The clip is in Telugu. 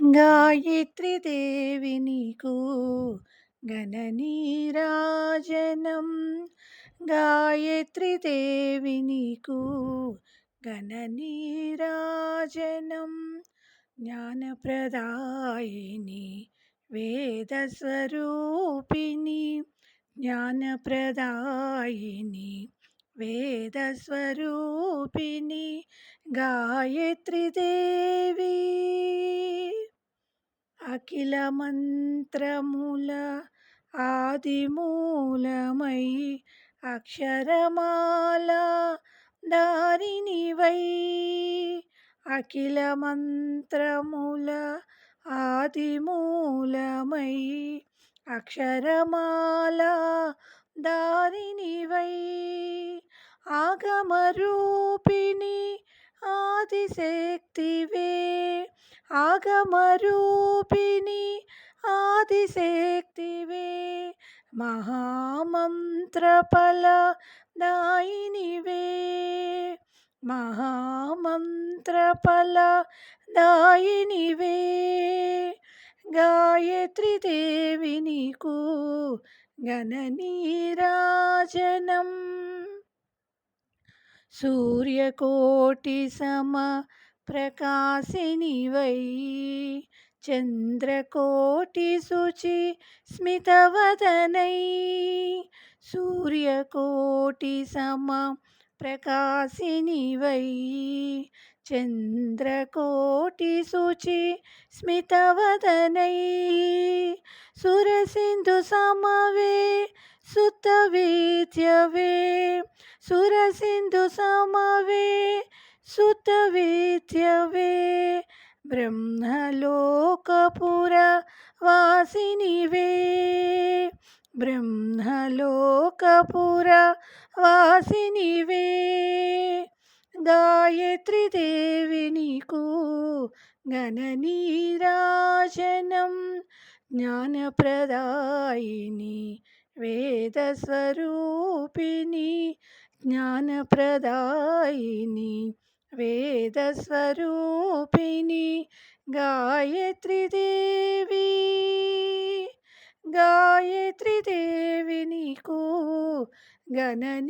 గాయత్రి దేవి నీకు గణనీరాజనం గాయత్రి దేవి నీకు గణనీరాజనం జ్ఞానప్రదాయిని వేదస్వరూపిణి. జ్ఞానప్రదాయిని వేదస్వరూపిణి. గాయత్రి దేవి అఖిల మంత్రముల ఆదిమూలమై అక్షరమాల దారినివై. అఖిల మంత్రముల ఆదిమూలమై అక్షరమాల దారినివై. ఆగమరూపిణి ఆదిశక్తివే ఆగమరూపిణి ఆదిశక్తివే మహామంత్రఫల దాయినివే. మహామంత్రఫల దాయినివే. గాయత్రీదేవి నీకు గణనీరాజనం సూర్యకోటి సమ ప్రకాశినివై చంద్రకోటి శుచి స్మితవదనై సూర్యకోటి సమ ప్రకాశినివై చంద్రకోటి శుచి స్మితవదనై సురసింధు సమవే సుత విద్యవే సురసింధు సమవే సుతవేద్యవే బ్రహ్మలోకపుర వాసినివే బ్రహ్మలోకపుర వాసినివే గాయత్రీదేవి నీకు గణనీరాజనం జ్ఞానప్రదాయిని వేదస్వరూపిణి జ్ఞానప్రదాయిని వేదస్వరూపిణి గాయత్రీదేవి గాయత్రీదేవి నీకు గణనీరాజనం.